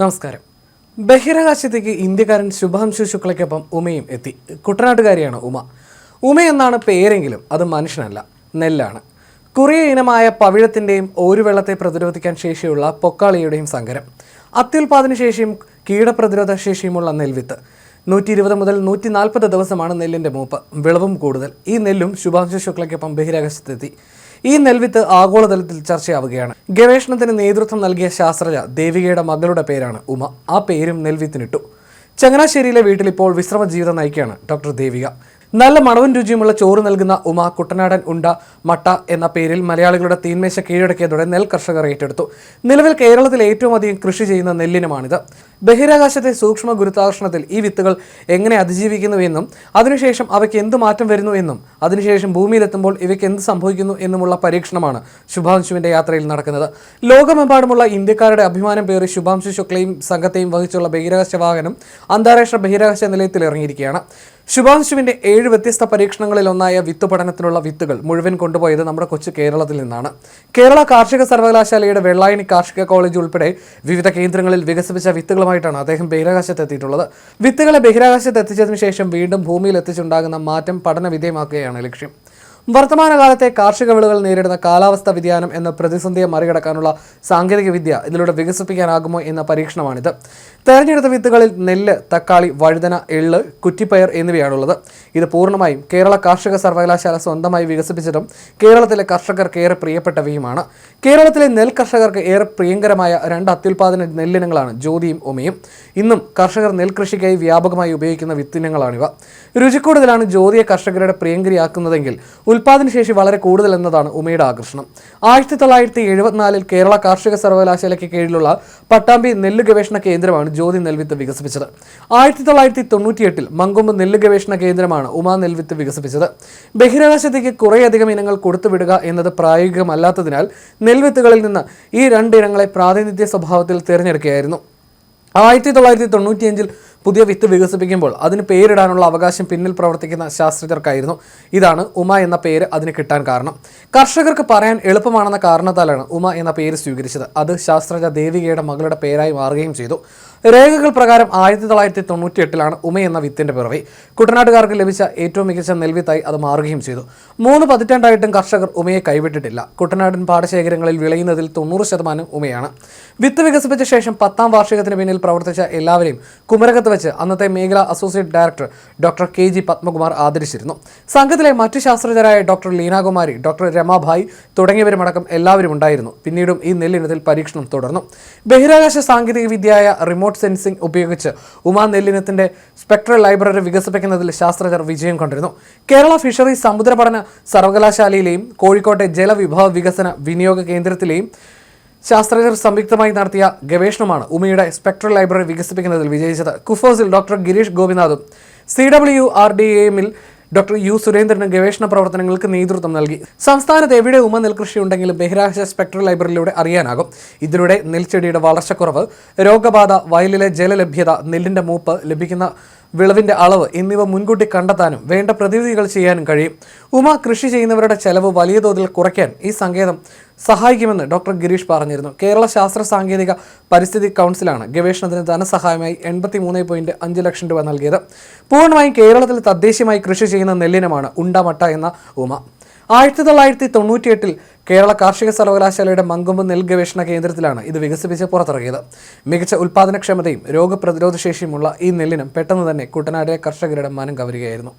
നമസ്കാരം. ബഹിരാകാശത്തേക്ക് ഇന്ത്യക്കാരൻ ശുഭാംശു ശുക്ലയ്ക്കൊപ്പം ഉമയും എത്തി. കുട്ടനാട്ടുകാരിയാണ് ഉമ. ഉമ എന്നാണ് പേരെങ്കിലും അത് മനുഷ്യനല്ല നെല്ലാണ്. കുറിയ ഇനമായ പവിഴത്തിന്റെയും ഓരുവെള്ളത്തെ പ്രതിരോധിക്കാൻ ശേഷിയുള്ള പൊക്കാളിയുടെയും സങ്കരം. അത്യുൽപാദന ശേഷിയും കീടപ്രതിരോധ ശേഷിയുമുള്ള നെൽവിത്ത്. നൂറ്റി ഇരുപത് മുതൽ നൂറ്റി നാൽപ്പത് ദിവസമാണ് നെല്ലിന്റെ മൂപ്പ്. വിളവും കൂടുതൽ. ഈ നെല്ലും ശുഭാംശു ശുക്ലയ്ക്കൊപ്പം ബഹിരാകാശത്തെത്തി. ഈ നെൽവിത്ത് ആഗോളതലത്തിൽ ചർച്ചയാവുകയാണ്. ഗവേഷണത്തിന് നേതൃത്വം നൽകിയ ശാസ്ത്രജ്ഞ ദേവികയുടെ മകളുടെ പേരാണ് ഉമ. ആ പേരും നെൽവിത്തിനിട്ടു. ചങ്ങനാശ്ശേരിയിലെ വീട്ടിൽ ഇപ്പോൾ വിശ്രമ ജീവിതം നയിക്കുകയാണ് ഡോക്ടർ ദേവിക. നല്ല മണവും രുചിയുമുള്ള ചോറ് നൽകുന്ന ഉമ കുട്ടനാടൻ ഉണ്ട മട്ട എന്ന പേരിൽ മലയാളികളുടെ തീന്മേശ കീഴടക്കിയതോടെ നെൽ കർഷകർ ഏറ്റെടുത്തു. നിലവിൽ കേരളത്തിൽ ഏറ്റവും അധികം കൃഷി ചെയ്യുന്ന നെല്ലിനമാണിത്. ബഹിരാകാശത്തെ സൂക്ഷ്മ ഗുരുത്വാകർഷണത്തിൽ ഈ വിത്തുകൾ എങ്ങനെ അതിജീവിക്കുന്നു എന്നും അതിനുശേഷം അവയ്ക്ക് എന്ത് മാറ്റം വരുന്നു എന്നും അതിനുശേഷം ഭൂമിയിലെത്തുമ്പോൾ ഇവയ്ക്ക് എന്ത് സംഭവിക്കുന്നു എന്നുമുള്ള പരീക്ഷണമാണ് ശുഭാംശുവിന്റെ യാത്രയിൽ നടക്കുന്നത്. ലോകമെമ്പാടുമുള്ള ഇന്ത്യക്കാരുടെ അഭിമാനം പേറി ശുഭാംശു ശുക്ലയും സംഘത്തെയും വഹിച്ചുള്ള ബഹിരാകാശ വാഹനം അന്താരാഷ്ട്ര ബഹിരാകാശ നിലയത്തിൽ ഇറങ്ങിയിരിക്കുകയാണ്. ശുഭാംശുവിന്റെ ഏഴ് വ്യത്യസ്ത പരീക്ഷണങ്ങളിൽ ഒന്നായ വിത്ത് പഠനത്തിനുള്ള വിത്തുകൾ മുഴുവൻ കൊണ്ടുപോയത് നമ്മുടെ കൊച്ചു കേരളത്തിൽ നിന്നാണ്. കേരള കാർഷിക സർവകലാശാലയുടെ വെള്ളായണി കാർഷിക കോളേജ് ഉൾപ്പെടെ വിവിധ കേന്ദ്രങ്ങളിൽ വികസിപ്പിച്ച വിത്തുകളുമായിട്ടാണ് അദ്ദേഹം ബഹിരാകാശത്ത് എത്തിയിട്ടുള്ളത് വിത്തുകളെ ബഹിരാകാശത്ത് എത്തിച്ചതിനു ശേഷം വീണ്ടും ഭൂമിയിൽ എത്തിച്ചുണ്ടാകുന്ന മാറ്റം പഠന വിധേയമാക്കുകയാണ് ലക്ഷ്യം. വർത്തമാനകാലത്തെ കാർഷിക വിളകൾ നേരിടുന്ന കാലാവസ്ഥാ വ്യതിയാനം എന്ന പ്രതിസന്ധിയെ മറികടക്കാനുള്ള സാങ്കേതിക വിദ്യ ഇതിലൂടെ വികസിപ്പിക്കാനാകുമോ എന്ന പരീക്ഷണമാണിത്. തെരഞ്ഞെടുത്ത വിത്തുകളിൽ നെല്ല് തക്കാളി വഴുതന എള്ള് കുറ്റിപ്പയർ എന്നിവയാണുള്ളത്. ഇത് പൂർണമായും കേരള കാർഷിക സർവകലാശാല സ്വന്തമായി വികസിപ്പിച്ചതും കേരളത്തിലെ കർഷകർക്ക് ഏറെ പ്രിയപ്പെട്ടവയുമാണ്. കേരളത്തിലെ നെൽ കർഷകർക്ക് ഏറെ പ്രിയങ്കരമായ രണ്ട് അത്യുൽപാദന നെല്ലിനങ്ങളാണ് ജ്യോതിയും ഉമയും. ഇന്നും കർഷകർ നെൽകൃഷിക്കായി വ്യാപകമായി ഉപയോഗിക്കുന്ന വിത്തിനങ്ങളാണിവ. രുചിക്കൂടുതലാണ് ജ്യോതിയെ കർഷകരുടെ പ്രിയങ്കരിയാക്കുന്നതെങ്കിൽ ഉൽപാദനശേഷി വളരെ കൂടുതൽ എന്നതാണ് ഉമയുടെ ആകർഷണം. ആയിരത്തി തൊള്ളായിരത്തി എഴുപത്തിനാലിൽ കേരള കാർഷിക സർവകലാശാലയ്ക്ക് കീഴിലുള്ള പട്ടാമ്പി നെല്ല് ഗവേഷണ കേന്ദ്രമാണ് ജ്യോതി നെൽവിത്ത് വികസിപ്പിച്ചത്. ആയിരത്തി തൊള്ളായിരത്തി തൊണ്ണൂറ്റിയെട്ടിൽ മങ്കൊമ്പ് നെല്ല് ഗവേഷണ കേന്ദ്രമാണ് ഉമാ നെൽവിത്ത് വികസിപ്പിച്ചത്. ബഹിരാകാശത്തേക്ക് കുറേയധികം ഇനങ്ങൾ കൊടുത്തുവിടുക എന്നത് പ്രായോഗികമല്ലാത്തതിനാൽ നെൽവിത്തുകളിൽ നിന്ന് ഈ രണ്ടിനങ്ങളെ പ്രാതിനിധ്യ സ്വഭാവത്തിൽ തിരഞ്ഞെടുക്കുകയായിരുന്നു. ആയിരത്തി തൊള്ളായിരത്തി തൊണ്ണൂറ്റിയഞ്ചിൽ പുതിയ വിത്ത് വികസിപ്പിക്കുമ്പോൾ അതിന് പേരിടാനുള്ള അവകാശം പിന്നിൽ പ്രവർത്തിക്കുന്ന ശാസ്ത്രജ്ഞർക്കായിരുന്നു. ഇതാണ് ഉമ എന്ന പേര് അതിന് കിട്ടാൻ കാരണം. കർഷകർക്ക് പറയാൻ എളുപ്പമാണെന്ന കാരണത്താലാണ് ഉമ എന്ന പേര് സ്വീകരിച്ചത്. അത് ശാസ്ത്രജ്ഞ ദേവികയുടെ മകളുടെ പേരായി മാറുകയും ചെയ്തു. രേഖകൾ പ്രകാരം ആയിരത്തി തൊള്ളായിരത്തി തൊണ്ണൂറ്റി എട്ടിലാണ് ഉമ എന്ന വിത്തിന്റെ പിറവി. കുട്ടനാട്ടുകാർക്ക് ലഭിച്ച ഏറ്റവും മികച്ച നെൽവിത്തായി അത് മാറുകയും ചെയ്തു. മൂന്ന് പതിറ്റാണ്ടായിട്ടും കർഷകർ ഉമയെ കൈവിട്ടിട്ടില്ല. കുട്ടനാടൻ പാടശേഖരങ്ങളിൽ വിളയുന്നതിൽ തൊണ്ണൂറ് ശതമാനം ഉമയാണ്. വിത്ത് വികസിപ്പിച്ച ശേഷം പത്താം വാർഷികത്തിന് പിന്നിൽ പ്രവർത്തിച്ച എല്ലാവരെയും കുമരകത്ത് വെച്ച് അന്നത്തെ മേഖലാ associate director doctor K G Padmakumar ആദരിച്ചിരുന്നു. സംഘത്തിലെ മറ്റ് ശാസ്ത്രജ്ഞരായ ഡോക്ടർ ലീനാകുമാരി ഡോക്ടർ രമാഭായ് തുടങ്ങിയവരുമടക്കം എല്ലാവരും ഉണ്ടായിരുന്നു. പിന്നീടും ഈ നെല്ലിനത്തിൽ പരീക്ഷണം തുടർന്നു. ബഹിരാകാശ സാങ്കേതിക വിദ്യയായ റിമോട്ട് സെൻസിംഗ് ഉപയോഗിച്ച് ഉമാ നെല്ലിനത്തിന്റെ സ്പെക്ട്രൽ ലൈബ്രറി വികസിപ്പിക്കുന്നതിൽ ശാസ്ത്രജ്ഞർ വിജയം കണ്ടിരുന്നു. കേരള ഫിഷറീസ് സമുദ്ര പഠന സർവകലാശാലയിലെയും കോഴിക്കോട്ടെ ജലവിഭവ വികസന വിനിയോഗ കേന്ദ്രത്തിലെയും ശാസ്ത്രജ്ഞർ സംയുക്തമായി നടത്തിയ ഗവേഷണമാണ് ഉമയുടെ സ്പെക്ട്രൽ ലൈബ്രറി വികസിപ്പിക്കുന്നതിൽ വിജയിച്ചത്. കുഫോസിൽ ഡോക്ടർ ഗിരീഷ് ഗോപിനാഥും സി ഡബ്ല്യു ആർ ഡി എമ്മിൽ ഡോക്ടർ യു സുരേന്ദ്രന് ഗവേഷണ പ്രവർത്തനങ്ങൾക്ക് നേതൃത്വം നൽകി. സംസ്ഥാനത്ത് എവിടെ ഉമ നെൽകൃഷി ഉണ്ടെങ്കിലും ബഹിരാകാശ സ്പെക്ട്രൽ ലൈബ്രറിയിലൂടെ അറിയാനാകും. ഇതിലൂടെ നെൽച്ചെടിയുടെ വളർച്ചക്കുറവ് രോഗബാധ വയലിലെ ജലലഭ്യത നെല്ലിന്റെ മൂപ്പ് ലഭിക്കുന്ന വിളവിന്റെ അളവ് എന്നിവ മുൻകൂട്ടി കണ്ടെത്താനും വേണ്ട പ്രതിവിധികൾ ചെയ്യാനും കഴിയും. ഉമ കൃഷി ചെയ്യുന്നവരുടെ ചെലവ് വലിയ തോതിൽ കുറയ്ക്കാൻ ഈ സങ്കേതം സഹായിക്കുമെന്ന് ഡോക്ടർ ഗിരീഷ് പറഞ്ഞിരുന്നു. കേരള ശാസ്ത്ര സാങ്കേതിക പരിസ്ഥിതി കൗൺസിലാണ് ഗവേഷണത്തിന് ധനസഹായമായി എൺപത്തി മൂന്ന് പോയിന്റ് അഞ്ച് ലക്ഷം രൂപ നൽകിയത്. പൂർണമായും കേരളത്തിൽ തദ്ദേശീയമായി കൃഷി ചെയ്യുന്ന നെല്ലിനമാണ് ഉണ്ടമട്ട എന്ന ഉമ. ആയിരത്തി തൊള്ളായിരത്തി തൊണ്ണൂറ്റിയെട്ടിൽ കേരള കാർഷിക സർവകലാശാലയുടെ മങ്കൊമ്പ് നെൽ ഗവേഷണ കേന്ദ്രത്തിലാണ് ഇത് വികസിപ്പിച്ച് പുറത്തിറങ്ങിയത്. മികച്ച ഉൽപ്പാദനക്ഷമതയും രോഗപ്രതിരോധശേഷിയുമുള്ള ഈ നെല്ലിനും പെട്ടെന്ന് തന്നെ കുട്ടനാടിലെ കർഷകരുടെ മനം കവരുകയായിരുന്നു.